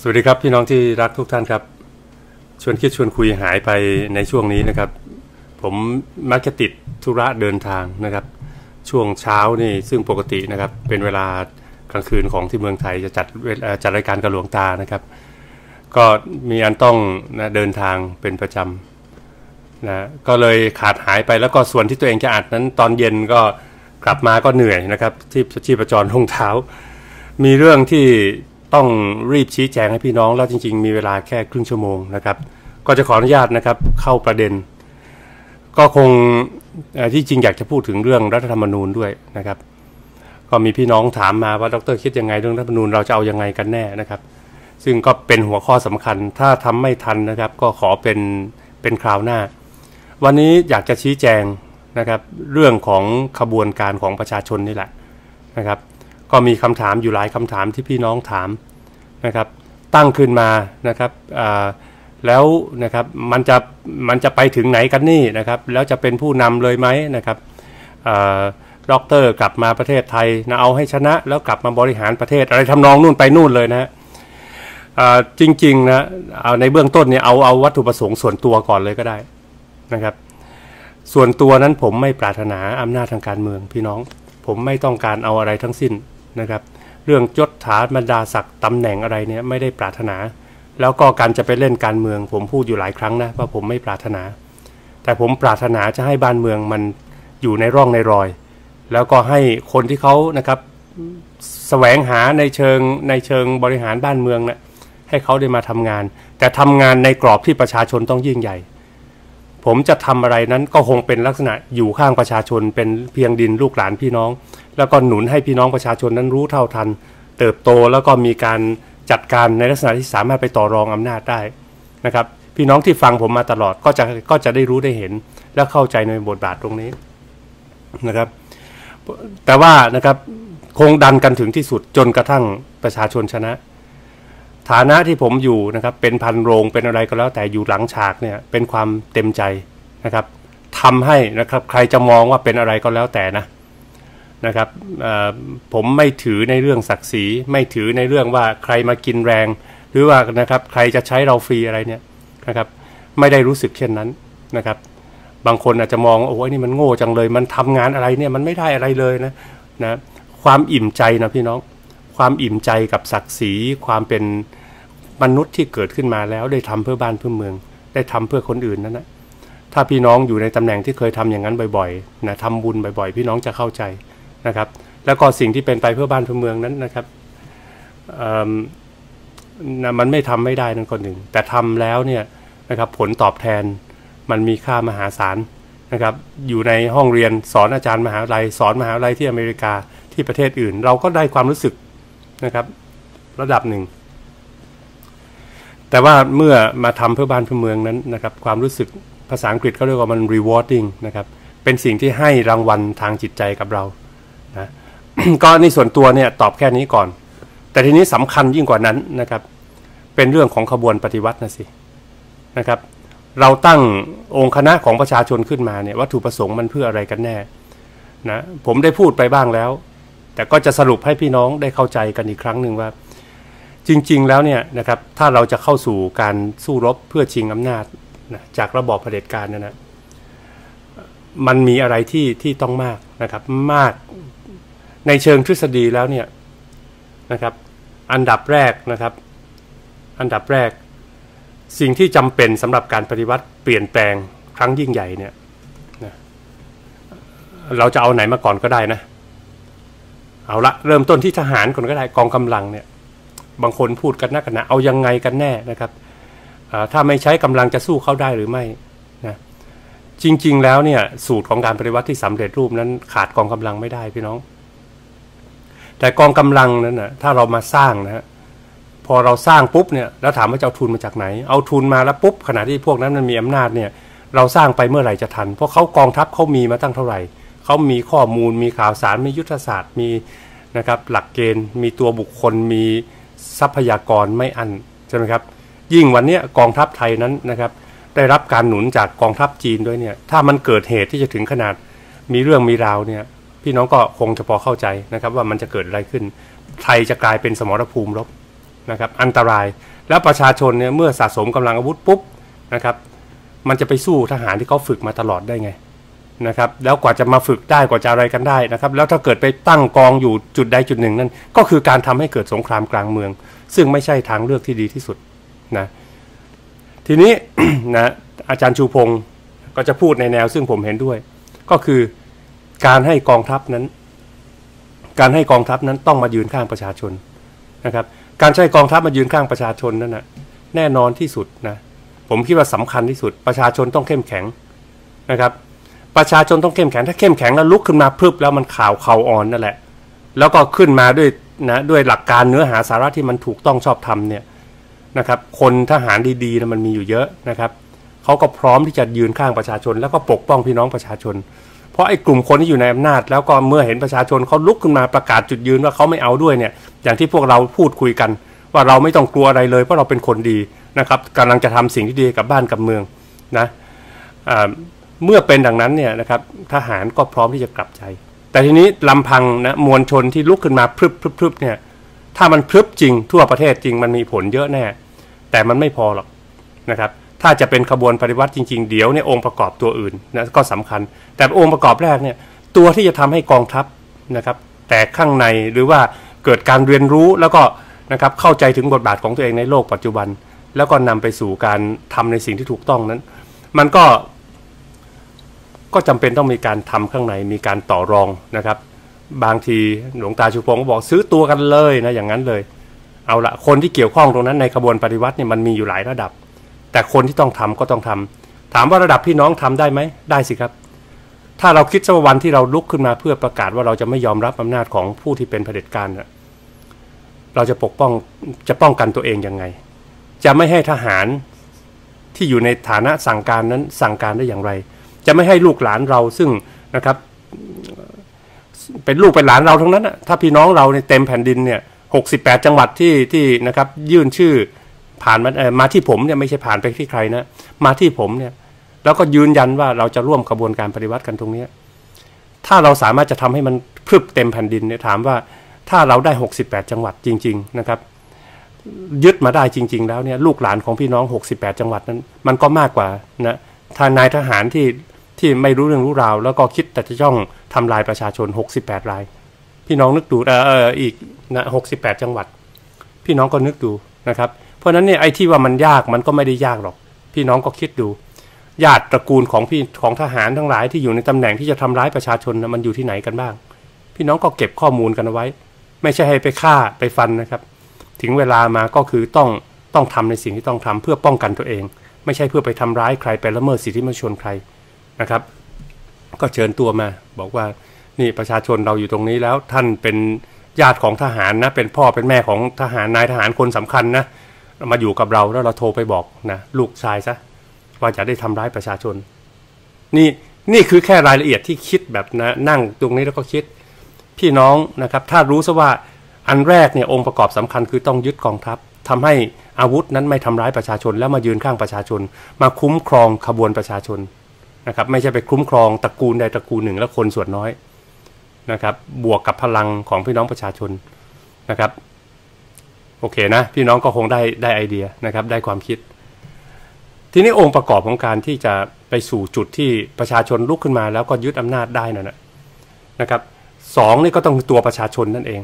สวัสดีครับพี่น้องที่รักทุกท่านครับ ชวนคิดชวนคุยหายไปในช่วงนี้นะครับ ผมมักจะติดธุระเดินทางนะครับ ช่วงเช้านี่ซึ่งปกตินะครับ เป็นเวลากลางคืนของที่เมืองไทยจะจัดเวจัดรายการกับหลวงตานะครับ ก็มีอันต้องนะเดินทางเป็นประจำนะก็เลยขาดหายไปแล้วก็ส่วนที่ตัวเองจะอัดนั้นตอนเย็นก็กลับมาก็เหนื่อยนะครับ ที่ชีพจรลงเท้า มีเรื่องที่ ต้องรีบชี้แจงให้พี่น้องแล้วจริง ๆ มีเวลาแค่ครึ่งชั่วโมงนะครับ ก็จะขออนุญาตนะครับเข้าประเด็น ก็คงที่จริงอยากจะพูดถึงเรื่องรัฐธรรมนูญด้วยนะครับ ก็มีพี่น้องถามมาว่าดรคิดยังไงเรื่องรัฐธรรมนูญเราจะเอายังไงกันแน่นะครับ ซึ่งก็เป็นหัวข้อสำคัญ ถ้าทำไม่ทันนะครับ ก็ขอเป็นเป็นคราวหน้า วันนี้อยากจะชี้แจงนะครับ เรื่องของขบวนการของประชาชนนี่แหละนะครับ ก็มีคำถามอยู่หลายคำถามที่พี่น้องถามนะครับตั้งขึ้นมานะครับแล้วนะครับมันจะมันจะไปถึงไหนกันนี่นะครับแล้วจะเป็นผู้นำเลยไหมนะครับอ่าด็อกเตอร์กลับมาประเทศไทยนะเอาให้ชนะ แล้วกลับมาบริหารประเทศอะไรทำนองนู่นไปนู่นเลยนะฮะจริงๆนะเอาในเบื้องต้นเนี่ยเอาเอาวัตถุประสงค์ส่วนตัวก่อนเลยก็ได้นะครับ ส่วนตัวนั้นผมไม่ปรารถนาอำนาจทางการเมืองพี่น้อง ผมไม่ต้องการเอาอะไรทั้งสิ้น นะครับ เรื่องยศถาบรรดาศักดิ์ตำแหน่งอะไรเนี่ยไม่ได้ปรารถนา แล้วก็การจะไปเล่นการเมือง ผมพูดอยู่หลายครั้งนะว่าผมไม่ปรารถนา แต่ผมปรารถนาจะให้บ้านเมืองมันอยู่ในร่องในรอย แล้วก็ให้คนที่เขานะครับแสวงหาในเชิงในเชิงบริหารบ้านเมืองนะ่ะให้เขาได้มาทำงาน แต่ทำงานในกรอบที่ประชาชนต้องยิ่งใหญ่ ผมจะทำอะไรนั้นก็คงเป็นลักษณะอยู่ข้างประชาชนเป็นเพียงดินลูกหลานพี่น้อง แล้วก็หนุนให้พี่น้องประชาชนนั้นรู้เท่าทัน เติบโตแล้วก็มีการจัดการในลักษณะที่สามารถไปต่อรองอำนาจได้นะครับ พี่น้องที่ฟังผมมาตลอดก็จะก็จะได้รู้ได้เห็น และเข้าใจในบทบาทตรงนี้นะครับ แต่ว่านะครับคงดันกันถึงที่สุดจนกระทั่งประชาชนชนะ ฐานะที่ผมอยู่นะครับเป็นพันโรงเป็นอะไรก็แล้วแต่อยู่หลังฉากเนี่ยเป็นความเต็มใจนะครับทำให้นะครับใครจะมองว่าเป็นอะไรก็แล้วแต่นะนะครับผมไม่ถือในเรื่องศักดิ์ศรีไม่ถือในเรื่องว่าใครมากินแรง หรือว่านะครับใครจะใช้เราฟรีอะไรเนี่ยนะครับไม่ได้รู้สึกเช่นนั้นนะครับ บางคนอาจจะมองโอ้ยนี่มันโง่จังเลย มันทำงานอะไรเนี่ยมันไม่ได้อะไรเลยนะนะความอิ่มใจนะพี่น้อง ความอิ่มใจกับศักดิ์ศรีความเป็น มนุษย์ที่เกิดขึ้นมาแล้วได้ทำเพื่อบ้านเพื่อเมือง ได้ทำเพื่อคนอื่นนั่นนะถ้าพี่น้องอยู่ในตำแหน่งที่เคยทำอย่างนั้นบ่อยๆนะทำบุญบ่อยๆ พี่น้องจะเข้าใจนะครับ แล้วก็สิ่งที่เป็นไปเพื่อบ้านเพื่อเมืองนั้นนะครับเอามนะมันไม่ทำไม่ได้นั่นคนหนึ่ง แต่ทำแล้วเนี่ยนะครับผลตอบแทนมันมีค่ามหาศาลนะครับ อยู่ในห้องเรียนสอนอาจารย์มหาลัย สอนมหาลัยที่อเมริกาที่ประเทศอื่น เราก็ได้ความรู้สึกนะครับ ระดับหนึ่ง แต่ว่าเมื่อมาทำเพื่อบ้านเพื่อเมืองนั้นนะครับความรู้สึกภาษาอังกฤษเขาเรียกว่ามัน rewarding นะครับเป็นสิ่งที่ให้รางวัลทางจิตใจกับเรานะก็ในส่วนตัวเนี่ยตอบแค่นี้ก่อน แต่ทีนี้สำคัญยิ่งกว่านั้นนะครับ เป็นเรื่องของขบวนปฏิวัตินะสินะครับ เราตั้งองค์คณะของประชาชนขึ้นมาเนี่ยวัตถุประสงค์มันเพื่ออะไรกันแน่นะผมได้พูดไปบ้างแล้ว แต่ก็จะสรุปให้พี่น้องได้เข้าใจกันอีกครั้งหนึ่งว่า จริงๆแล้วเนี่ยนะครับถ้าเราจะเข้าสู่การสู้รบเพื่อชิงอำนาจนะจากระบอบเผด็จการเนยนะมันมีอะไรที่ที่ต้องมากนะครับมากในเชิงทฤษฎีแล้วเนี่ยนะครับอันดับแรกนะครับ อันดับแรก สิ่งที่จำเป็นสำหรับการปฏิวัติเปลี่ยนแปลงครั้งยิ่งใหญ่เนี่ยนะเราจะเอาไหนมาก่อนก็ได้นะเอาละเริ่มต้นที่ทหารก่อนก็ได้กองกำลังเนี่ย บางคนพูดกันนักกันนะเอายังไงกันแน่นะครับถ้าไม่ใช้กำลังจะสู้เขาได้หรือไม่นะจริง ๆ แล้วเนี่ยสูตรของการปฏิวัติที่สำเร็จรูปนั้นขาดกองกำลังไม่ได้พี่น้อง แต่กองกำลังนั้นนะถ้าเรามาสร้างนะฮะพอเราสร้างปุ๊บเนี่ยแล้วถามว่าจะเอาทุนมาจากไหน เอาทุนมาแล้วปุ๊บขณะที่พวกนั้นมันมีอำนาจเนี่ยเราสร้างไปเมื่อไหร่จะทัน เพราะเขากองทัพเขามีมาตั้งเท่าไหร่เขามีข้อมูลมีข่าวสารมียุทธศาสตร์มีนะครับหลักเกณฑ์ มีตัวบุคคลมี ทรัพยากรไม่อันใช่ไหมครับ ยิ่งวันนี้กองทัพไทยนั้นนะครับ ได้รับการหนุนจากกองทัพจีนด้วยเนี่ย ถ้ามันเกิดเหตุที่จะถึงขนาดมีเรื่องมีราวเนี่ย พี่น้องก็คงจะพอเข้าใจนะครับ ว่ามันจะเกิดอะไรขึ้น ไทยจะกลายเป็นสมรภูมิรบนะครับ อันตรายแล้วประชาชนเนี่ยเมื่อสะสมกำลังอาวุธปุ๊บนะครับ มันจะไปสู้ทหารที่เขาฝึกมาตลอดได้ไง นะครับแล้วกว่าจะมาฝึกได้กว่าจะอะไรกันได้นะครับแล้วถ้าเกิดไปตั้งกองอยู่จุดใดจุดหนึ่งนั่นก็คือการทำให้เกิดสงครามกลางเมือง ซึ่งไม่ใช่ทางเลือกที่ดีที่สุดนะทีนี้นะอาจารย์ชูพงศ์ก็จะพูดในแนวซึ่งผมเห็นด้วย ก็คือการให้กองทัพนั้น การให้กองทัพนั้นต้องมายืนข้างประชาชนนะครับการใช้กองทัพมายืนข้างประชาชนนั่นนะแน่นอนที่สุดนะผมคิดว่าสำคัญที่สุดประชาชนต้องเข้มแข็งนะครับ ประชาชนต้องเข้มแข็งถ้าเข้มแข็งแล้วลุกขึ้นมาพรึบแล้วมันข่าวเข่าอ่อนนั่นแหละ แล้วก็ขึ้นมาด้วยนะด้วยหลักการเนื้อหาสาระที่มันถูกต้องชอบธรรมเนี่ยนะครับ คนทหารดีๆนะมันมีอยู่เยอะนะครับเขาก็พร้อมที่จะยืนข้างประชาชน แล้วก็ปกป้องพี่น้องประชาชน เพราะไอ้กลุ่มคนที่อยู่ในอำนาจ แล้วก็เมื่อเห็นประชาชนเขาลุกขึ้นมาประกาศจุดยืนว่าเขาไม่เอาด้วยเนี่ย อย่างที่พวกเราพูดคุยกัน ว่าเราไม่ต้องกลัวอะไรเลย เพราะเราเป็นคนดีนะครับกำลังจะทำสิ่งที่ดีกับบ้านกับเมืองนะ เมื่อเป็นดังนั้นเนี่ยนะครับทหารก็พร้อมที่จะกลับใจ แต่ทีนี้ลำพังนะมวลชนที่ลุกขึ้นมาพรึบพรึบพรึบเนี่ยถ้ามันพรึบจริงทั่วประเทศจริงมันมีผลเยอะแน่ แต่มันไม่พอหรอกนะครับถ้าจะเป็นขบวนปฏิวัติจริง ๆ เดี๋ยวเนี่ยองค์ประกอบตัวอื่นนะก็สำคัญ แต่องค์ประกอบแรกเนี่ยตัวที่จะทำให้กองทัพนะครับแต่ข้างในหรือว่าเกิดการเรียนรู้แล้วก็นะครับเข้าใจถึงบทบาทของตัวเองในโลกปัจจุบัน แล้วก็นำไปสู่การทำในสิ่งที่ถูกต้องนั้น มันก็ ก็จำเป็นต้องมีการทำข้างในมีการต่อรองนะครับ บางทีหลวงตาชูพงศ์ก็บอกซื้อตัวกันเลยนะอย่างนั้นเลย เอาละคนที่เกี่ยวข้องตรงนั้นในขบวนปฏิวัติเนี่ยมันมีอยู่หลายระดับ แต่คนที่ต้องทำก็ต้องทำถามว่าระดับพี่น้องทำได้ไหมได้สิครับ ถ้าเราคิดว่าวันที่เราลุกขึ้นมาเพื่อประกาศว่าเราจะไม่ยอมรับอำนาจของผู้ที่เป็นเผด็จการเราจะปกป้องจะป้องกันตัวเองยังไง จะไม่ให้ทหารที่อยู่ในฐานะสั่งการนั้นสั่งการได้อย่างไร จะไม่ให้ลูกหลานเราซึ่งนะครับเป็นลูกเป็นหลานเราทั้งนั้นนะถ้าพี่น้องเราในเต็มแผ่นดินเนี่ยหกสิบแปดจังหวัดที่ที่นะครับยื่นชื่อผ่านมาเออมาที่ผมเนี่ยไม่ใช่ผ่านไปที่ใครนะมาที่ผมเนี่ยแล้วก็ยืนยันว่าเราจะร่วมกระบวนการปฏิวัติกันตรงนี้ถ้าเราสามารถจะทำให้มันพรึบเต็มแผ่นดินเนี่ยถามว่าถ้าเราได้ 68 จังหวัดจริง ๆนะครับ ยึดมาได้จริง ๆ แล้วเนี่ยลูกหลานของพี่น้อง 68 จังหวัดนั้น มันก็มากกว่านะทานายทหารที่ ที่ไม่รู้เรื่องรู้ราว แล้วก็คิดแต่จะจ้องทำลายประชาชน 68 ราย พี่น้องนึกดูเออเอออีกนะ68จังหวัด พี่น้องก็นึกดูนะครับ เพราะฉะนั้นเนี่ยไอ้ที่ว่ามันยากมันก็ไม่ได้ยากหรอก พี่น้องก็คิดดูญาติตระกูลของพี่ของทหารทั้งหลายที่อยู่ในตำแหน่งที่จะทำร้ายประชาชนนะมันอยู่ที่ไหนกันบ้าง พี่น้องก็เก็บข้อมูลกันเอาไว้ ไม่ใช่ให้ไปฆ่าไปฟันนะครับ ถึงเวลามาก็คือต้องต้องทำในสิ่งที่ต้องทำเพื่อป้องกันตัวเอง ไม่ใช่เพื่อไปทำร้ายใครไปละเมิดสิทธิมนุษยชนใคร นะครับ ก็เชิญตัวมา บอกว่านี่ประชาชนเราอยู่ตรงนี้แล้วท่านเป็นญาติของทหารนะ เป็นพ่อเป็นแม่ของทหารนายทหารคนสำคัญนะมาอยู่กับเราแล้วเราโทรไปบอกนะลูกชายซะว่าจะได้ทำร้ายประชาชน นี่นี่คือแค่รายละเอียดที่คิดแบบนะนั่งตรงนี้แล้วก็คิด พี่น้องนะครับ ถ้ารู้ซะว่าอันแรกเนี่ยองค์ประกอบสำคัญคือต้องยึดกองทัพทำให้อาวุธนั้นไม่ทำร้ายประชาชน แล้วมายืนข้างประชาชน มาคุ้มครองขบวนประชาชน นะครับไม่ใช่ไปคุ้มครองตระกูลใดตระกูลหนึ่งแล้วคนส่วนน้อยนะครับบวกกับพลังของพี่น้องประชาชนนะครับโอเคนะพี่น้องก็คงได้ได้ไอเดียนะครับได้ความคิด ทีนี้องค์ประกอบของการที่จะไปสู่จุดที่ประชาชนลุกขึ้นมา แล้วก็ยึดอำนาจได้นั่นนะครับสองนี่ก็ต้องตัวประชาชนนั่นเอง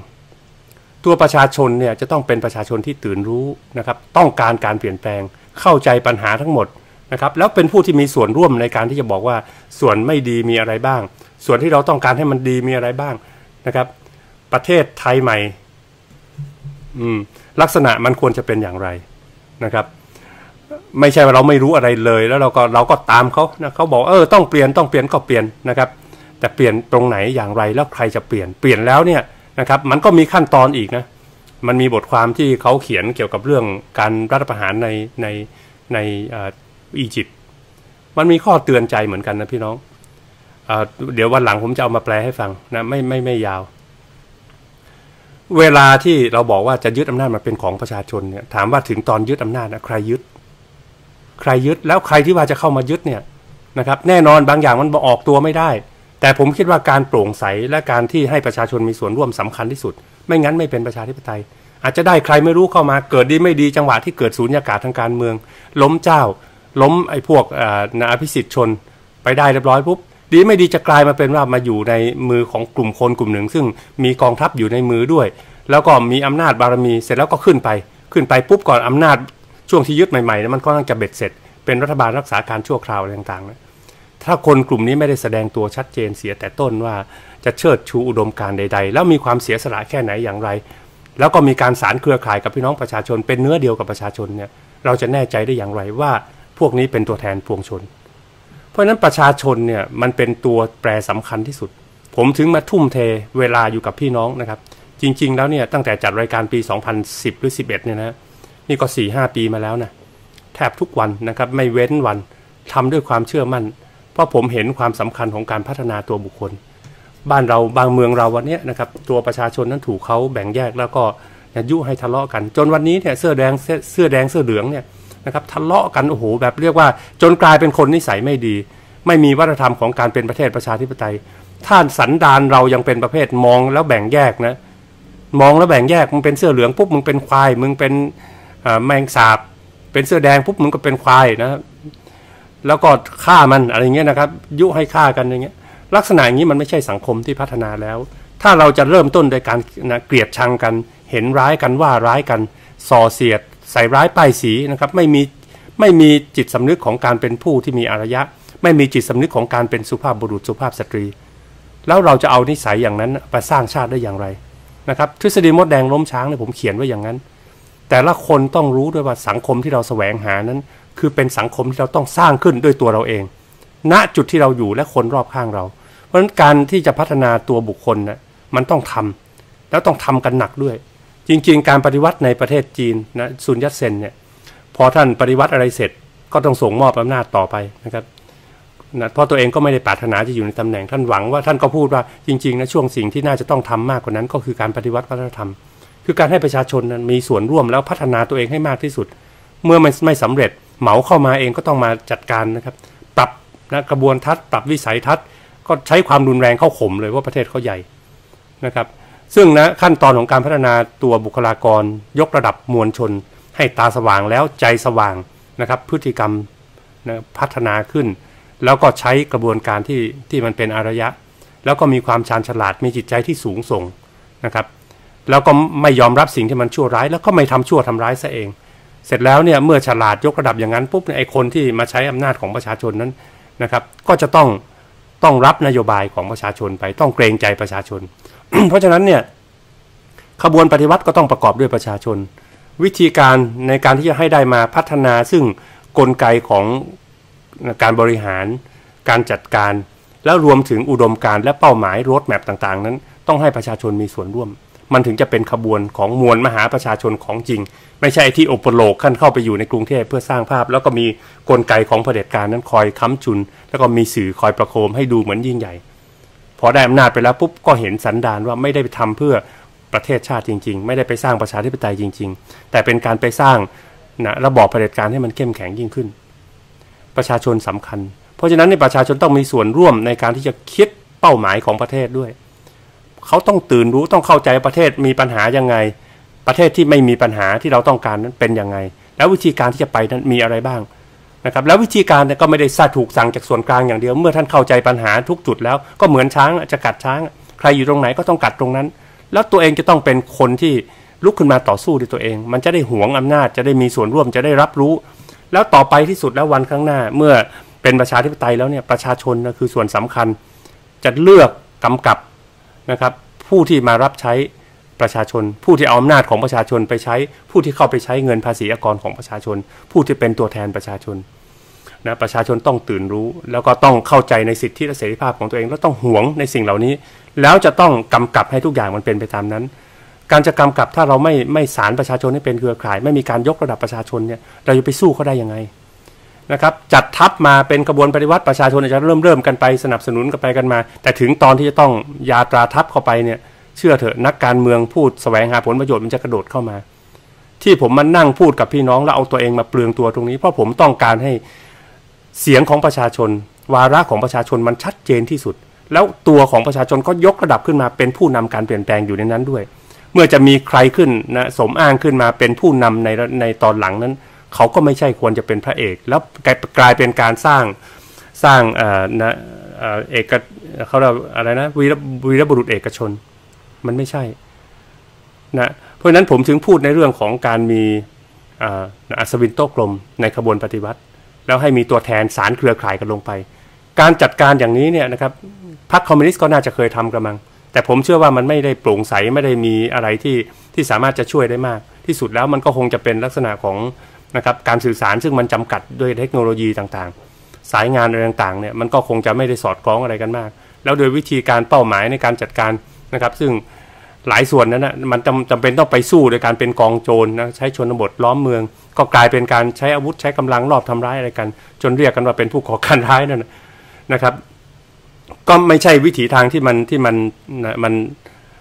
ตัวประชาชนเนี่ยจะต้องเป็นประชาชนที่ตื่นรู้นะครับต้องการการเปลี่ยนแปลงเข้าใจปัญหาทั้งหมด นะครับแล้วเป็นผู้ที่มีส่วนร่วมในการที่จะบอกว่าส่วนไม่ดีมีอะไรบ้าง ส่วนที่เราต้องการให้มันดีมีอะไรบ้างนะครับ ประเทศไทยใหม่อืมลักษณะมันควรจะเป็นอย่างไรนะครับ ไม่ใช่ว่าเราไม่รู้อะไรเลย แล้วเราก็เราก็ตามเขานะเขาบอกเออต้องเปลี่ยนต้องเปลี่ยนก็เปลี่ยนนะครับ แต่เปลี่ยนตรงไหนอย่างไรแล้วใครจะเปลี่ยนเปลี่ยนแล้วเนี่ยนะครับ มันก็มีขั้นตอนอีกนะมันมีบทความที่เขาเขียนเกี่ยวกับเรื่องการรัฐประหารในในใน อียิปต์มันมีข้อเตือนใจเหมือนกันนะพี่น้องเอเดี๋ยววันหลังผมจะเอามาแปลให้ฟังนะไม่ไม่ไม่ยาว เวลาที่เราบอกว่าจะยึดอำนาจมาเป็นของประชาชนเนี่ยถามว่าถึงตอนยึดอำนาจนะใครยึด ใครยึดแล้วใครที่ว่าจะเข้ามายึดเนี่ยนะครับ แน่นอนบางอย่างมันออกตัวไม่ได้ แต่ผมคิดว่าการโปร่งใสและการที่ให้ประชาชนมีส่วนร่วมสำคัญที่สุด ไม่งั้นไม่เป็นประชาธิปไตยอาจจะได้ใครไม่รู้เข้ามาเกิดดีไม่ดีจังหวะที่เกิดสูญญากาศทางการเมือง ล้มเจ้า ล้มไอ้พวกนาอภิสิทธิ์ชนไปได้เรียบร้อยปุ๊บดีไม่ดีจะกลายมาเป็นว่ามาอยู่ในมือของกลุ่มคนกลุ่มหนึ่ง ซึ่งมีกองทัพอยู่ในมือด้วย แล้วก็มีอำนาจบารมีเสร็จแล้วก็ขึ้นไป ขึ้นไปปุ๊บก่อนอำนาจช่วงที่ยึดใหม่ๆมันก็ต้องจะเบ็ดเสร็จ เป็นรัฐบาลรักษาการชั่วคราวอะไรต่างๆนะถ้าคนกลุ่มนี้ไม่ได้แสดงตัวชัดเจนเสียแต่ต้นว่าจะเชิดชูอุดมการใด ๆ แล้วมีความเสียสละแค่ไหนอย่างไร แล้วก็มีการสารเครือข่ายกับพี่น้องประชาชนเป็นเนื้อเดียวกับประชาชนเนี่ยเราจะแน่ใจได้อย่างไรว่า วกนี้เป็นตัวแทนปวงชน เพราะนั้นประชาชนเนี่ยมันเป็นตัวแปรสำคัญที่สุด ผมถึงมาทุ่มเทเวลาอยู่กับพี่น้องนะครับ จริง ๆ แล้วเนี่ยตั้งแต่จัดรายการปี 2010 หรือ 11 เนี่ยนะนี่ก็ 4-5 ปีมาแล้วนะแทบทุกวันนะครับไม่เว้นวันทำด้วยความเชื่อมั่น เพราะผมเห็นความสำคัญของการพัฒนาตัวบุคคล บ้านเราบางเมืองเราวันนี้นะครับตัวประชาชนนั้นถูกเขาแบ่งแยกแล้วก็ยุให้ทะเลาะกัน จนวันนี้เนี่ยเสื้อแดงเสื้อแดงเสื้อเหลืองเนี่ย นะครับทะเลาะกันโอ้โหแบบเรียกว่า จนกลายเป็นคนนิสัยไม่ดี ไม่มีวัฒนธรรมของการเป็นประเทศประชาธิปไตยท่านสันดานเรายังเป็นประเภทมองแล้วแบ่งแยกนะมองแล้วแบ่งแยกมึงเป็นเสื้อเหลืองปุ๊บมึงเป็นควายมึงเป็นแมงสาบ เป็นเสื้อแดงปุ๊บมึงก็เป็นควายนะแล้วก็ฆ่ามันอะไรเงี้ยนะครับ ยุให้ฆ่ากันอย่างเงี้ย ลักษณะอย่างนี้มันไม่ใช่สังคมที่พัฒนาแล้ว ถ้าเราจะเริ่มต้นโดยการนะเกลียดชังกัน เห็นร้ายกันว่าร้ายกันส่อเสียด ใส่ร้ายป้ายสีนะครับไม่มีไม่มีจิตสำนึกของการเป็นผู้ที่มีอารยะ ไม่มีจิตสำนึกของการเป็นสุภาพบุรุษสุภาพสตรี แล้วเราจะเอานิสัยอย่างนั้นไปสร้างชาติได้อย่างไรนะครับทฤษฎีมดแดงล้มช้างเนี่ยผมเขียนไว้อย่างนั้น แต่ละคนต้องรู้ด้วยว่าสังคมที่เราแสวงหานั้น คือเป็นสังคมที่เราต้องสร้างขึ้นด้วยตัวเราเอง ณจุดที่เราอยู่และคนรอบข้างเรา เพราะฉะนั้นการที่จะพัฒนาตัวบุคคลนะมันต้องทำแล้วต้องทำกันหนักด้วย จริงๆ การปฏิวัติในประเทศจีนนะซุนยัตเซนเนี่ยพอท่านปฏิวัติอะไรเสร็จก็ต้องส่งมอบอำนาจต่อไปนะครับนะเพราะตัวเองก็ไม่ได้ปรารถนาจะอยู่ในตำแหน่งท่านหวังว่าท่านก็พูดว่าจริงๆนะช่วงสิ่งที่น่าจะต้องทำมากกว่านั้น ก็คือการปฏิวัติวัฒนธรรม คือการให้ประชาชนนั้นมีส่วนร่วมแล้วพัฒนาตัวเองให้มากที่สุด เมื่อมันไม่สำเร็จเหมาเข้ามาเองก็ต้องมาจัดการนะครับ ปรับนะกระบวนทัศน์ปรับวิสัยทัศน์ ก็ใช้ความรุนแรงเข้าข่มเลยว่าประเทศเขาใหญ่นะครับ ซึ่งนะขั้นตอนของการพัฒนาตัวบุคลากร ยกระดับมวลชน ให้ตาสว่างแล้วใจสว่างนะครับ พฤติกรรมนะพัฒนาขึ้น แล้วก็ใช้กระบวนการที่ที่มันเป็นอารยะ แล้วก็มีความชาญฉลาดมีจิตใจที่สูงส่งนะครับ แล้วก็ไม่ยอมรับสิ่งที่มันชั่วร้าย แล้วก็ไม่ทำชั่วทำร้ายซะเอง เสร็จแล้วเนี่ยเมื่อฉลาดยกระดับอย่างนั้นปุ๊บไอ้คนที่มาใช้อำนาจของประชาชนนั้นนะครับ ก็จะต้องต้องรับนโยบายของประชาชนไปต้องเกรงใจประชาชน เพราะฉะนั้นเนี่ยขบวนปฏิวัติก็ต้องประกอบด้วยประชาชน วิธีการในการที่จะให้ได้มาพัฒนาซึ่งกลไกของการบริหาร การจัดการ แล้วรวมถึงอุดมการและเป้าหมายรถแมพต่างๆ นั้น ต้องให้ประชาชนมีส่วนร่วม มันถึงจะเป็นขบวนของมวลมหาประชาชนของจริง ไม่ใช่ที่อุปโลกขั้นเข้าไปอยู่ในกรุงเทพเพื่อสร้างภาพ แล้วก็มีกลไกของเผด็จการนั้นคอยค้ำจุน แล้วก็มีสื่อคอยประโคมให้ดูเหมือนยิ่งใหญ่ พอได้อำนาจไปแล้วปุ๊บก็เห็นสันดานว่าไม่ได้ไปทำเพื่อประเทศชาติจริง ๆ ไม่ได้ไปสร้างประชาธิปไตยจริง ๆ แต่เป็นการไปสร้างนะระบอบเผด็จการให้มันเข้มแข็งยิ่งขึ้น ประชาชนสำคัญ เพราะฉะนั้นในประชาชนต้องมีส่วนร่วมในการที่จะคิดเป้าหมายของประเทศด้วย เขาต้องตื่นรู้ต้องเข้าใจประเทศมีปัญหายังไง ประเทศที่ไม่มีปัญหาที่เราต้องการนั้นเป็นยังไง แล้ววิธีการที่จะไปนั้นมีอะไรบ้าง นะครับแล้ววิธีการก็ไม่ได้ซาถูกสั่งจากส่วนกลางอย่างเดียว เมื่อท่านเข้าใจปัญหาทุกจุดแล้วก็เหมือนช้างจะกัดช้าง ใครอยู่ตรงไหนก็ต้องกัดตรงนั้น แล้วตัวเองจะต้องเป็นคนที่ลุกขึ้นมาต่อสู้ด้วยตัวเอง มันจะได้หวงอำนาจจะได้มีส่วนร่วมจะได้รับรู้ แล้วต่อไปที่สุดแล้ววันข้างหน้า เมื่อเป็นประชาธิปไตยแล้วเนี่ยประชาชนนะคือส่วนสำคัญ จะเลือกกำกับนะครับผู้ที่มารับใช้ ประชาชน ผู้ที่เอาอำนาจของประชาชนไปใช้ ผู้ที่เข้าไปใช้เงินภาษีอากรของประชาชน ผู้ที่เป็นตัวแทนประชาชนนะประชาชนต้องตื่นรู้ แล้วก็ต้องเข้าใจในสิทธิและเสรีภาพของตัวเองแล้วต้องหวงในสิ่งเหล่านี้ แล้วจะต้องกำกับให้ทุกอย่างมันเป็นไปตามนั้น การจะกำกับถ้าเราไม่ไม่สารประชาชนให้เป็นเครือข่าย ไม่มีการยกระดับประชาชนเนี่ยเราจะไปสู้เขาได้ยังไงนะครับจัดทัพมาเป็นกระบวนปฏิวัติประชาชนอาจะเริ่มเริ่มกันไปสนับสนุนกันไปกันมา แต่ถึงตอนที่จะต้องยาตราทัพเข้าไปเนี่ย เชื่อเถอะนักการเมืองพูดแสวงหาผลประโยชน์มันจะกระโดดเข้ามา ที่ผมมานั่งพูดกับพี่น้องแล้วเอาตัวเองมาเปลืองตัวตรงนี้ เพราะผมต้องการให้เสียงของประชาชน วาระของประชาชนมันชัดเจนที่สุด แล้วตัวของประชาชนก็ยกระดับขึ้นมาเป็นผู้นำการเปลี่ยนแปลงอยู่ในนั้นด้วย เมื่อจะมีใครขึ้นนะสมอ้างขึ้นมาเป็นผู้นำในในตอนหลังนั้น เขาก็ไม่ใช่ควรจะเป็นพระเอก แล้วกลายเป็นการสร้างสร้างเอ่อนะเอกเขาเรียกอะไรนะวีรวีรบุรุษเอกชน มันไม่ใช่นะเพราะฉะนั้นผมถึงพูดในเรื่องของการมีอัศวินโตกลมในขบวนปฏิวัติ แล้วให้มีตัวแทนสารเครือข่ายกันลงไป การจัดการอย่างนี้เนี่ยนะครับพรรคคอมมิวนิสต์ก็น่าจะเคยทำกระมัง แต่ผมเชื่อว่ามันไม่ได้โปร่งใสไม่ได้มีอะไรที่ที่สามารถจะช่วยได้มาก ที่สุดแล้วมันก็คงจะเป็นลักษณะของนะครับการสื่อสารซึ่งมันจำกัดด้วยเทคโนโลยีต่างๆ สายงานอะไรต่างๆเนี่ยมันก็คงจะไม่ได้สอดคล้องอะไรกันมาก แล้วโดยวิธีการเป้าหมายในการจัดการ นะครับซึ่งหลายส่วนนั้นนะมันจำจำเป็นต้องไปสู้โดยการเป็นกองโจรนะใช้ชนบทล้อมเมือง ก็กลายเป็นการใช้อาวุธใช้กำลังรอบทำร้ายอะไรกัน จนเรียกกันว่าเป็นผู้ก่อการร้ายนั่นนะครับ ก็ไม่ใช่วิถีทางที่มันที่มันนะมัน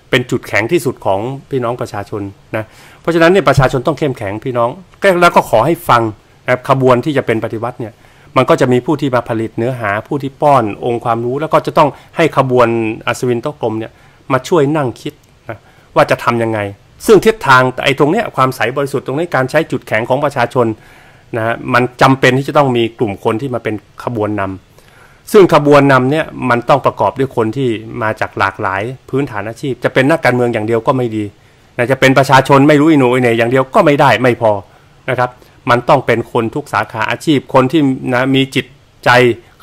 เป็นจุดแข็งที่สุดของพี่น้องประชาชนนะเพราะฉะนั้นเนี่ยประชาชนต้องเข้มแข็งพี่น้องแล้วก็ขอให้ฟังนะขบวนที่จะเป็นปฏิวัติเนี่ยมันก็จะมีผู้ที่มาผลิตเนื้อหาผู้ที่ป้อนองค์ความรู้ แล้วก็จะต้องให้ขบวนอัศวินโตกรมเนี่ย มาช่วยนั่งคิดว่าจะทํำยังไง ซึ่งทิศทางไอ้ตรงเนี้ยความใสบริสุทธิ์ตรงนี้การใช้จุดแข็งของประชาชนนะมันจำเป็นที่จะต้องมีกลุ่มคนที่มาเป็นขบวนนำซึ่งขบวนนำเนี่ยมันต้องประกอบด้วยคนที่มาจากหลากหลายพื้นฐานอาชีพ จะเป็นนักการเมืองอย่างเดียวก็ไม่ดีนะจะเป็นประชาชนไม่รู้อินูอินเนอย่างเดียวก็ไม่ได้ไม่พอนะครับ มันต้องเป็นคนทุกสาขาอาชีพคนที่นะมีจิตใจ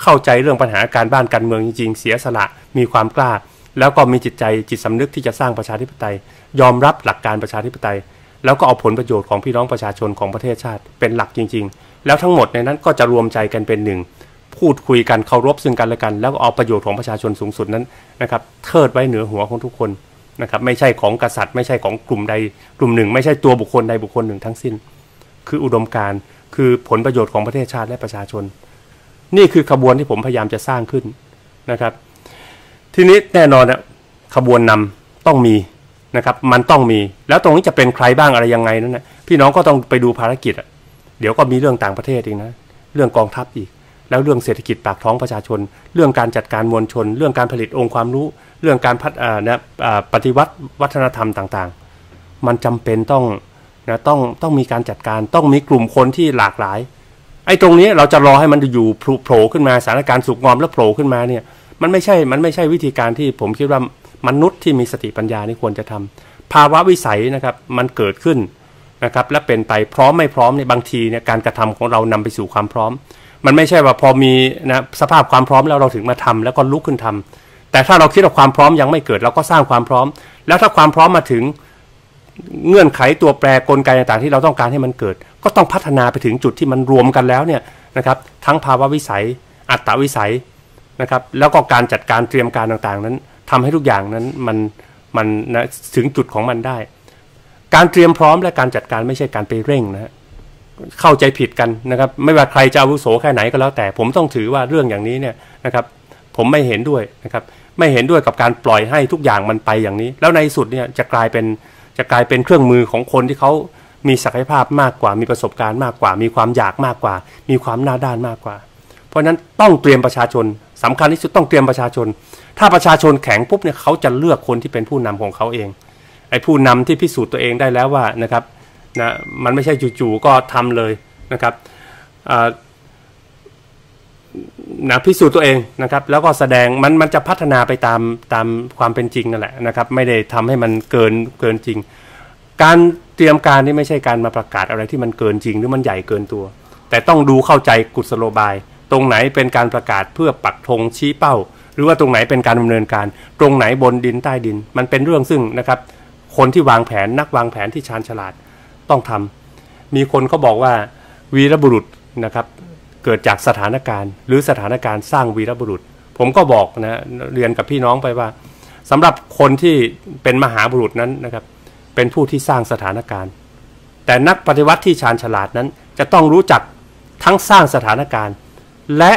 เข้าใจเรื่องปัญหาการบ้านการเมืองจริงๆ เสียสละมีความกล้า แล้วก็มีจิตใจจิตสำนึกที่จะสร้างประชาธิปไตย ยอมรับหลักการประชาธิปไตย แล้วก็เอาผลประโยชน์ของพี่น้องประชาชนของประเทศชาติเป็นหลักจริง ๆ แล้วทั้งหมดในนั้นก็จะรวมใจกันเป็นหนึ่งพูดคุยกันเคารพซึ่งกันและกัน แล้วก็เอาประโยชน์ของประชาชนสูงสุดนั้นนะครับเทิดไว้เหนือหัวของทุกคนนะครับไม่ใช่ของกษัตริย์ ไม่ใช่ของกลุ่มใดกลุ่มหนึ่ง ไม่ใช่ตัวบุคคลใดบุคคลหนึ่งทั้งสิ้น คืออุดมการคือผลประโยชน์ของประเทศชาติและประชาชน นี่คือขบวนที่ผมพยายามจะสร้างขึ้นนะครับ ทีนี้แน่นอนนะขบวนนำต้องมีนะครับ มันต้องมี แล้วตรงนี้จะเป็นใครบ้างอะไรยังไงนั่นนะพี่น้องก็ต้องไปดูภารกิจอะ เดี๋ยวก็มีเรื่องต่างประเทศอีกนะ เรื่องกองทัพอีก แล้วเรื่องเศรษฐกิจปากท้องประชาชน เรื่องการจัดการมวลชน เรื่องการผลิตองค์ความรู้ เรื่องการพัฒนาปฏิวัติวัฒนธรรมต่างๆ มันจำเป็นต้องนะต้องต้องมีการจัดการต้องมีกลุ่มคนที่หลากหลาย ไอ้ตรงนี้เราจะรอให้มันอยู่โผล่ขึ้นมาสถานการณ์สุกงอมแล้วโผล่ขึ้นมาเนี่ย มันไม่ใช่ มันไม่ใช่วิธีการที่ผมคิดว่ามนุษย์ที่มีสติปัญญานี่ควรจะทำภาวะวิสัยนะครับมันเกิดขึ้นนะครับและเป็นไปพร้อมไม่พร้อมในบางทีเนี่ยการกระทำของเรานำไปสู่ความพร้อม มันไม่ใช่ว่าพอมีนะสภาพความพร้อมแล้วเราถึงมาทำแล้วก็ลุกขึ้นทำแต่ถ้าเราคิดว่าความพร้อมยังไม่เกิดเราก็สร้างความพร้อม แล้วถ้าความพร้อมมาถึงเงื่อนไขตัวแปรกลไกต่างๆ ที่เราต้องการให้มันเกิด ก็ต้องพัฒนาไปถึงจุดที่มันรวมกันแล้วเนี่ยนะครับทั้งภาวะวิสัย อัตตวิสัย นะครับแล้วก็การจัดการเตรียมการต่างๆ นั้นทำให้ทุกอย่างนั้นมันมันนะถึงจุดของมันได้ การเตรียมพร้อมและการจัดการไม่ใช่การไปเร่งนะฮะเข้าใจผิดกันนะครับ ไม่ว่าใครจะอาวุโสแค่ไหนก็แล้วแต่ ผมต้องถือว่าเรื่องอย่างนี้เนี่ยนะครับ ผมไม่เห็นด้วยนะครับ ไม่เห็นด้วยกับการปล่อยให้ทุกอย่างมันไปอย่างนี้ แล้วในสุดเนี่ยจะกลายเป็นจะกลายเป็นเครื่องมือของคนที่เขามีศักยภาพมากกว่า มีประสบการณ์มากกว่า มีความอยากมากกว่า มีความหน้าด้านมากกว่า เพราะฉะนั้นต้องเตรียมประชาชนสำคัญที่สุดต้องเตรียมประชาชน ถ้าประชาชนแข็งปุ๊บเนี่ยเขาจะเลือกคนที่เป็นผู้นำของเขาเองไอ้ผู้นำที่พิสูจน์ตัวเองได้แล้วว่านะครับนะมันไม่ใช่จู่ๆก็ทำเลยนะครับนะพิสูจน์ตัวเองนะครับ แล้วก็แสดงมันมันจะพัฒนาไปตามตามความเป็นจริงนั่นแหละนะครับ ไม่ได้ทำให้มันเกินเกินจริง การเตรียมการนี่ไม่ใช่การมาประกาศอะไรที่มันเกินจริง หรือมันใหญ่เกินตัว แต่ต้องดูเข้าใจกุศโลบาย ตรงไหนเป็นการประกาศเพื่อปักธงชี้เป้า หรือว่าตรงไหนเป็นการดำเนินการ ตรงไหนบนดินใต้ดิน มันเป็นเรื่องซึ่งนะครับคนที่วางแผนนักวางแผนที่ชาญฉลาดต้องทำมีคนเขาบอกว่าวีรบุรุษนะครับเกิดจากสถานการณ์ หรือสถานการณ์สร้างวีรบุรุษ ผมก็บอกนะเรียนกับพี่น้องไปว่าสำหรับคนที่เป็นมหาบุรุษนั้นนะครับเป็นผู้ที่สร้างสถานการณ์ แต่นักปฏิวัติที่ชาญฉลาดนั้น จะต้องรู้จักทั้งสร้างสถานการณ์ และ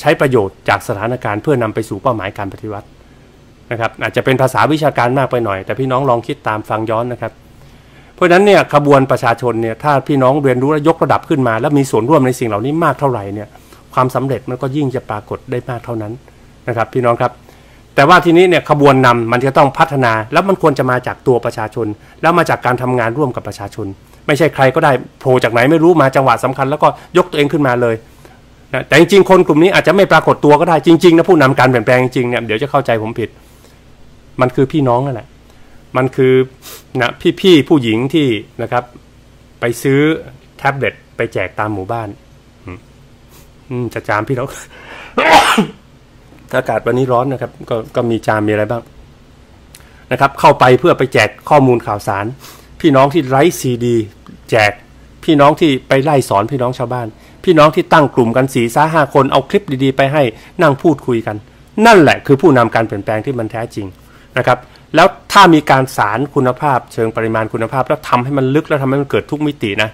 ใช้ประโยชน์จากสถานการณ์เพื่อนำไปสู่เป้าหมายการปฏิวัตินะครับอาจจะเป็นภาษาวิชาการมากไปหน่อย แต่พี่น้องลองคิดตามฟังย้อนนะครับ เพราะฉะนั้นเนี่ยขบวนประชาชนเนี่ยถ้าพี่น้องเรียนรู้และยกระดับขึ้นมา แล้วมีส่วนร่วมในสิ่งเหล่านี้มากเท่าไหร่เนี่ยความสำเร็จมันก็ยิ่งจะปรากฏได้มากเท่านั้นนะครับ พี่น้องครับ แต่ว่าทีนี้เนี่ยขบวนนำมันจะต้องพัฒนาแล้วมันควรจะมาจากตัวประชาชน แล้วมาจากการทำงานร่วมกับประชาชน ไม่ใช่ใครก็ได้โผล่จากไหนไม่รู้มาจังหวะสำคัญ แล้วก็ยกตัวเองขึ้นมาเลย นะแต่จริงๆคนกลุ่มนี้อาจจะไม่ปรากฏตัวก็ได้จริงๆนะผู้นำการเปลี่ยนแปลงจริงๆเนี่ยเดี๋ยวจะเข้าใจผมผิด มันคือพี่น้องนั่นแหละมันคือนะพี่ๆผู้หญิงที่นะครับ ไปซื้อแท็บเล็ตไปแจกตามหมู่บ้านอืมจะจามพี่น้องอากาศวันนี้ร้อนนะครับ ก็ก็มีจามมีอะไรบ้างนะครับ เข้าไปเพื่อไปแจกข้อมูลข่าวสาร พี่น้องที่ไร้ซีดี แจกพี่น้องที่ไปไล่สอนพี่น้องชาวบ้าน พี่น้องที่ตั้งกลุ่มกันสี่ซ้าห้าคนเอาคลิปดีๆ ไปให้นั่งพูดคุยกัน นั่นแหละคือผู้นำการเปลี่ยนแปลงที่มันแท้จริงนะครับแล้วถ้ามีการสารคุณภาพ เชิงปริมาณคุณภาพ แล้วทำให้มันลึกแล้วทำให้มันเกิดทุกมิตินะ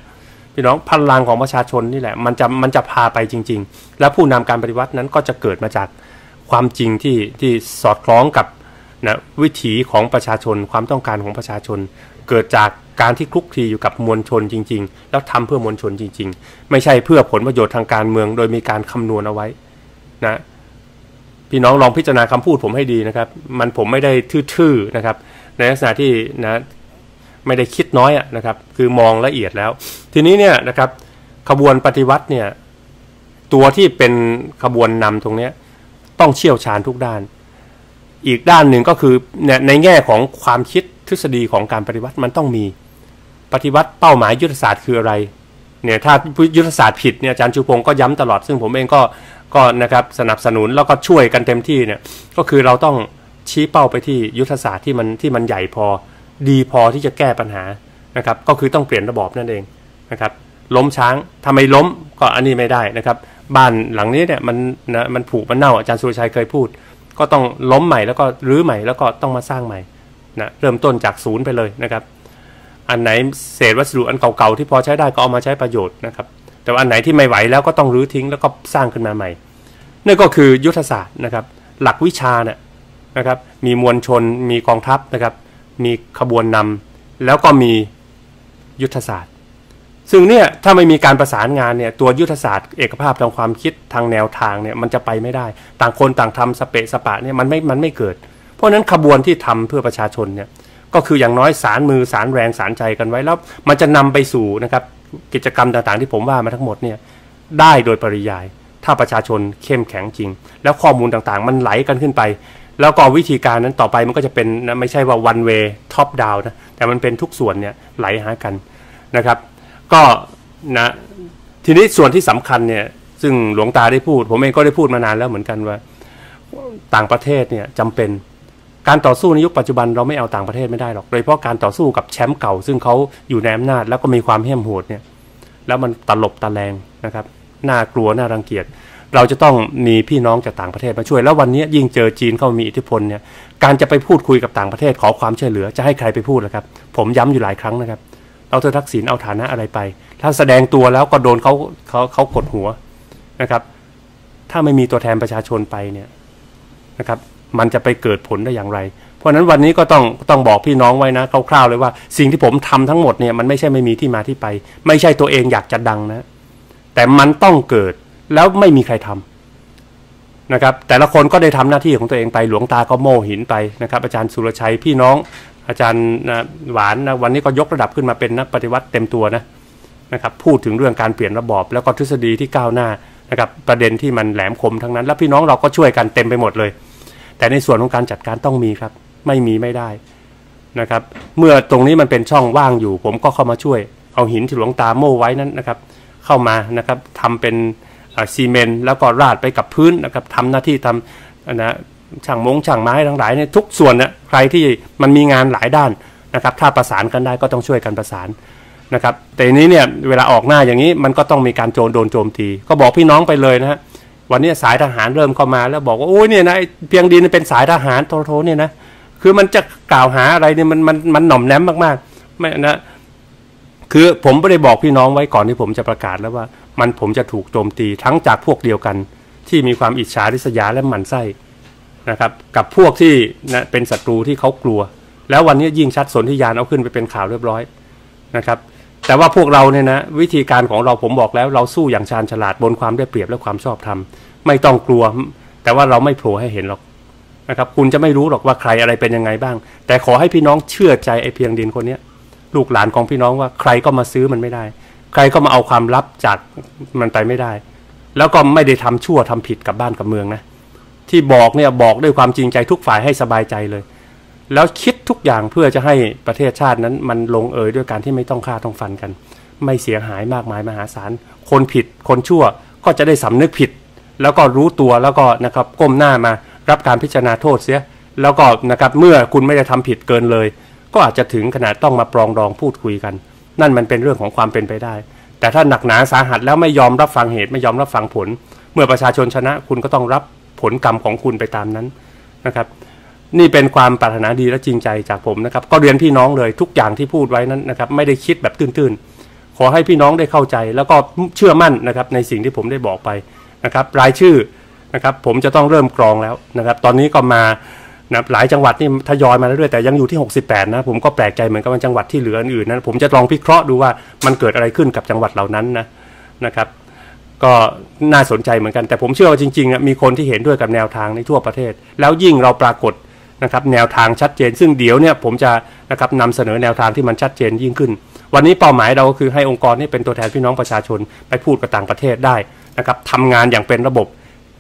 พี่น้องพลังของประชาชนนี่แหละมันจะมันจะพาไปจริง ๆ แล้วผู้นำการปฏิวัตินั้นก็จะเกิดมาจากความจริงที่ที่สอดคล้องกับนะวิถีของประชาชนความต้องการของประชาชน เกิดจากการที่คลุกคลีอยู่กับมวลชนจริง ๆ แล้วทำเพื่อมวลชนจริง ๆ ไม่ใช่เพื่อผลประโยชน์ทางการเมือง โดยมีการคำนวณเอาไว้นะพี่น้องลองพิจารณาคำพูดผมให้ดีนะครับ มันผมไม่ได้ทื่อๆนะครับ ในลักษณะที่นะไม่ได้คิดน้อยอะนะครับ คือมองละเอียดแล้ว ทีนี้เนี่ยนะครับ ขบวนปฏิวัติเนี่ยตัวที่เป็นขบวนนำตรงเนี้ยต้องเชี่ยวชาญทุกด้าน อีกด้านหนึ่งก็คือในแง่ของความคิด ทฤษฎีของการปฏิวัติมันต้องมี ปฏิวัติเป้าหมายยุทธศาสตร์คืออะไรเนี่ยถ้ายุทธศาสตร์ผิดเนี่ยอาจารย์ชูพงศ์ก็ย้ำตลอด ซึ่งผมเองก็ก็นะครับสนับสนุนแล้วก็ช่วยกันเต็มที่เนี่ยก็คือเราต้องชี้เป้าไปที่ยุทธศาสตร์ที่มันที่มันใหญ่พอ ดีพอที่จะแก้ปัญหานะครับก็คือต้องเปลี่ยนระบอบนั่นเองนะครับล้มช้างทำไมล้มก็อันนี้ไม่ได้นะครับ บ้านหลังนี้เนี่ยมันนะมันผุมันเน่าอาจารย์สุรชัยเคยพูด ก็ต้องล้มใหม่แล้วก็รื้อใหม่แล้วก็ต้องมาสร้างใหม่ นะเริ่มต้นจากศูนย์ไปเลยนะครับ อันไหนเศษวัสดุอันเก่าๆที่พอใช้ได้ก็เอามาใช้ประโยชน์นะครับ แต่ว่าอันไหนที่ไม่ไหวแล้วก็ต้องรื้อทิ้งแล้วก็สร้างขึ้นมาใหม่นั่นก็คือยุทธศาสตร์นะครับ หลักวิชาเนี่ยนะครับ มีมวลชน มีกองทัพนะครับ มีขบวนนำแล้วก็มียุทธศาสตร์ ซึ่งเนี่ยถ้าไม่มีการประสานงานเนี่ยตัวยุทธศาสตร์เอกภาพทางความคิดทางแนวทางเนี่ยมันจะไปไม่ได้ ต่างคนต่างทำสเปะสปะเนี่ยมันไม่มันไม่เกิด ราะฉะนั้นขบวนที่ทำเพื่อประชาชนเนี่ยก็คืออย่างน้อยสารมือสารแรงสารใจกันไว้แล้วมันจะนำไปสู่นะครับกิจกรรมต่างๆ ที่ผมว่ามาทั้งหมดเนี่ยได้โดยปริยาย ถ้าประชาชนเข้มแข็งจริง แล้วข้อมูลต่างๆ มันไหลกันขึ้นไป แล้วก็วิธีการนั้นต่อไปมันก็จะเป็นนะไม่ใช่ว่า one way top down นะแต่มันเป็นทุกส่วนเนี่ยไหลหากันนะครับ ก็นะทีนี้ส่วนที่สำคัญเนี่ยซึ่งหลวงตาได้พูด ผมเองก็ได้พูดมานานแล้วเหมือนกันว่า ต่างประเทศเนี่ยจำเป็น การต่อสู้ในยุคปัจจุบันเราไม่เอาต่างประเทศไม่ได้หรอกโดยเฉพาะการต่อสู้กับแชมป์เก่า ซึ่งเขาอยู่ในอำนาจแล้วก็มีความเหี้ยมโหดเนี่ยแล้วมันตลบตะแลงนะครับน่ากลัวน่ารังเกียจ เราจะต้องมีพี่น้องจากต่างประเทศมาช่วย แล้ววันนี้ยิ่งเจอจีนเข้ามีอิทธิพลเนี่ยการจะไปพูดคุยกับต่างประเทศขอความช่วยเหลือจะให้ใครไปพูดล่ะครับ ผมย้ำอยู่หลายครั้งนะครับเราเธอทักษิณเอาฐานะอะไรไป ถ้าแสดงตัวแล้วก็โดนเขาเขาเขากดหัวนะครับ ถ้าไม่มีตัวแทนประชาชนไปเนี่ยนะครับ มันจะไปเกิดผลได้อย่างไร เพราะฉะนั้นวันนี้ก็ต้องต้องบอกพี่น้องไว้นะคร่าวๆเลยว่าสิ่งที่ผมทำทั้งหมดเนี่ยมันไม่ใช่ไม่มีที่มาที่ไป ไม่ใช่ตัวเองอยากจะดังนะ แต่มันต้องเกิดแล้วไม่มีใครทำนะครับแต่ละคนก็ได้ทำหน้าที่ของตัวเองไปหลวงตาก็โม่หินไปนะครับ อาจารย์สุรชัยพี่น้อง อาจารย์หวานนะวันนี้ก็ยกระดับขึ้นมาเป็นนักปฏิวัติเต็มตัวนะนะครับพูดถึงเรื่องการเปลี่ยนระบอบ แล้วก็ทฤษฎีที่ก้าวหน้านะครับประเด็นที่มันแหลมคมทั้งนั้น แล้วพี่น้องเราก็ช่วยกันเต็มไปหมดเลย แต่ในส่วนของการจัดการต้องมีครับ ไม่มีไม่ได้นะครับ เมื่อตรงนี้มันเป็นช่องว่างอยู่ ผมก็เข้ามาช่วย เอาหินที่หลวงตาโม่ไว้นั้นนะครับ เข้ามานะครับทำเป็นซีเมนต์แล้วก็ราดไปกับพื้นนะครับทำหน้าที่ทำนะช่างมงช่างไม้ทั้งหลายเนี่ยทุกส่วนนี่ยใครที่มันมีงานหลายด้านนะครับ ถ้าประสานกันได้ก็ต้องช่วยกันประสานนะครับแต่นี้เนี่ยเวลาออกหน้าอย่างนี้มันก็ต้องมีการโจรโดนโจมตี ก็บอกพี่น้องไปเลยนะฮะ วันนี้สายทหารเริ่มเข้ามาแล้วบอกว่าโอ้ยเนี่ยนะเพียงดีนเป็นสายทหารโทโทเนี่ยนะคือมันจะกล่าวหาอะไรเนี่ยมันมันมันหน่อมแนมมากๆไม่นะคือผมไม่ได้บอกพี่น้องไว้ก่อนที่ผมจะประกาศแล้วว่า มันผมจะถูกโจมตีทั้งจากพวกเดียวกัน ที่มีความอิจฉาริษยาและหมันไส้นะครับ กับพวกที่นะเป็นศัตรูที่เขากลัว แล้ววันนี้ยิ่งชัดสนที่ยานเอาขึ้นไปเป็นข่าวเรียบร้อยนะครับ แต่ว่าพวกเราเนี่ยนะวิธีการของเราผมบอกแล้ว เราสู้อย่างชาญฉลาดบนความได้เปรียบและความชอบธรรมไม่ต้องกลัว แต่ว่าเราไม่โผล่ให้เห็นหรอกนะครับ คุณจะไม่รู้หรอกว่าใครอะไรเป็นยังไงบ้าง แต่ขอให้พี่น้องเชื่อใจไอ้เพียงดินคนเนี้ยลูกหลานของพี่น้องว่าใครก็มาซื้อมันไม่ได้ ใครก็มาเอาความลับจากมันไปไม่ได้ แล้วก็ไม่ได้ทำชั่วทำผิดกับบ้านกับเมืองนะที่บอกเนี่ยบอกด้วยความจริงใจทุกฝ่ายให้สบายใจเลย แล้วคิด ทุกอย่างเพื่อจะให้ประเทศชาตินั้นมันลงเอยด้วยการที่ไม่ต้องฆ่าต้องฟันกัน ไม่เสียหายมากมายมหาศาลคนผิดคนชั่วก็จะได้สำนึกผิด แล้วก็รู้ตัวแล้วก็นะครับก้มหน้ามารับการพิจารณาโทษเสีย แล้วก็นะครับเมื่อคุณไม่ได้ทำผิดเกินเลย ก็อาจจะถึงขนาดต้องมาปรองดองพูดคุยกัน นั่นมันเป็นเรื่องของความเป็นไปได้ แต่ถ้าหนักหนาสาหัสแล้วไม่ยอมรับฟังเหตุไม่ยอมรับฟังผล เมื่อประชาชนชนะคุณก็ต้องรับผลกรรมของคุณไปตามนั้นนะครับ นี่เป็นความปรารถนาดีและจริงใจจากผมนะครับ ก็เรียนพี่น้องเลยทุกอย่างที่พูดไว้นั้นนะครับ ไม่ได้คิดแบบตื้นๆ ขอให้พี่น้องได้เข้าใจ แล้วก็เชื่อมั่นนะครับในสิ่งที่ผมได้บอกไปนะครับ รายชื่อนะครับผมจะต้องเริ่มกรองแล้วนะครับ ตอนนี้ก็มานะหลายจังหวัดนี่ทยอยมาเรื่อยๆแต่ยังอยู่ที่ 68 นะ ผมก็แปลกใจเหมือนกับจังหวัดที่เหลืออื่นๆนั้นผมจะลองพิเคราะห์ดูว่ามันเกิดอะไรขึ้นกับจังหวัดเหล่านั้นนะนะครับ ก็น่าสนใจเหมือนกันแต่ผมเชื่อว่าจริงๆมีคนที่เห็นด้วยกับแนวทางในทั่วประเทศ แล้วยิ่งเราปรากฏ นะครับแนวทางชัดเจน ซึ่งเดี๋ยวเนี่ยผมจะนะครับนำเสนอแนวทางที่มันชัดเจนยิ่งขึ้น วันนี้เป้าหมายเราก็คือให้องค์กรนี้เป็นตัวแทนพี่น้องประชาชนไปพูดกับต่างประเทศได้นะครับทำงานอย่างเป็นระบบ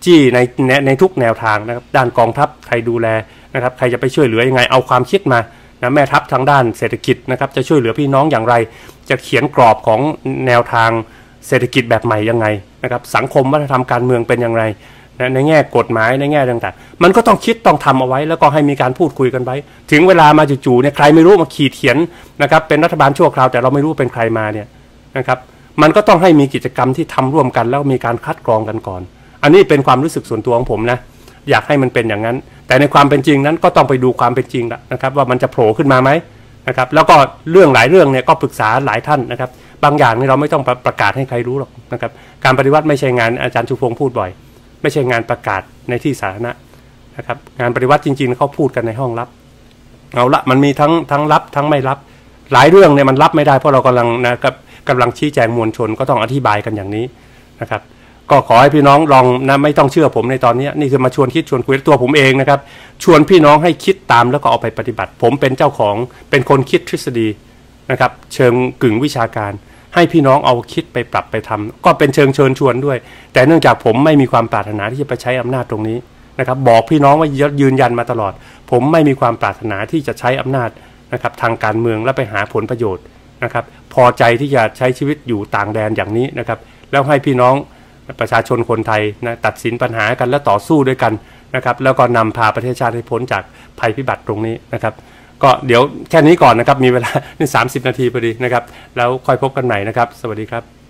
จี้ในในในทุกแนวทางนะครับด้านกองทัพใครดูแลนะครับใครจะไปช่วยเหลือยังไงเอาความคิดมานะแม่ทัพทางด้านเศรษฐกิจนะครับจะช่วยเหลือพี่น้องอย่างไร จะเขียนกรอบของแนวทางเศรษฐกิจแบบใหม่ยังไงนะครับสังคมวัฒนธรรมการเมืองเป็นอย่างไร ในแง่กฎหมายในแง่ต่างๆ มันก็ต้องคิดต้องทำเอาไว้ แล้วก็ให้มีการพูดคุยกันไว้ ถึงเวลามาจู่ๆเนี่ยใครไม่รู้มาขีดเขียนนะครับเป็นรัฐบาลชั่วคราวแต่เราไม่รู้เป็นใครมาเนี่ยนะครับมันก็ต้องให้มีกิจกรรมที่ทำร่วมกัน แล้วมีการคัดกรองกันก่อน อันนี้เป็นความรู้สึกส่วนตัวของผมนะอยากให้มันเป็นอย่างนั้น แต่ในความเป็นจริงนั้นก็ต้องไปดูความเป็นจริงนะครับ ว่ามันจะโผล่ขึ้นมาไหมนะครับแล้วก็เรื่องหลายเรื่องเนี่ยก็ปรึกษาหลายท่านนะครับ บางอย่างนี่เราไม่ต้องประกาศให้ใครรู้หรอกนะครับการปฏิวัติไม่ใช่งานอาจารย์ชูพงศ์พูดบ่อย ไม่ใช่งานประกาศในที่สาธารณะนะครับ งานปฏิวัติจริง ๆเขาพูดกันในห้องลับเอาละมันมีทั้งทั้งรับทั้งไม่รับ หลายเรื่องเนี่ยมันรับไม่ได้เพราะเรากำลังนะครับกำลังชี้แจงมวลชนก็ต้องอธิบายกันอย่างนี้นะครับ ก็ขอให้พี่น้องลองนะไม่ต้องเชื่อผมในตอนนี้นี่คือมาชวนคิดชวนคุยตัวผมเองนะครับ ชวนพี่น้องให้คิดตามแล้วก็เอาไปปฏิบัติ ผมเป็นเจ้าของเป็นคนคิดทฤษฎีนะครับ เชิงกึ่งวิชาการ ให้พี่น้องเอาคิดไปปรับไปทำก็เป็นเชิงเชิญชวนด้วย แต่เนื่องจากผมไม่มีความปรารถนาที่จะไปใช้อำนาจตรงนี้นะครับ บอกพี่น้องว่ายืนยันมาตลอด ผมไม่มีความปรารถนาที่จะใช้อำนาจนะครับทางการเมืองและไปหาผลประโยชน์นะครับ พอใจที่จะใช้ชีวิตอยู่ต่างแดนอย่างนี้นะครับ แล้วให้พี่น้องประชาชนคนไทยนะตัดสินปัญหากันและต่อสู้ด้วยกันนะครับ แล้วก็นำพาประเทศชาติให้พ้นจากภัยพิบัติตรงนี้นะครับ ก็เดี๋ยวแค่นี้ก่อนนะครับ มีเวลานี่สานาทีพอดีนะครับ แล้วค่อยพบกันใหม่นะครับ สวัสดีครับ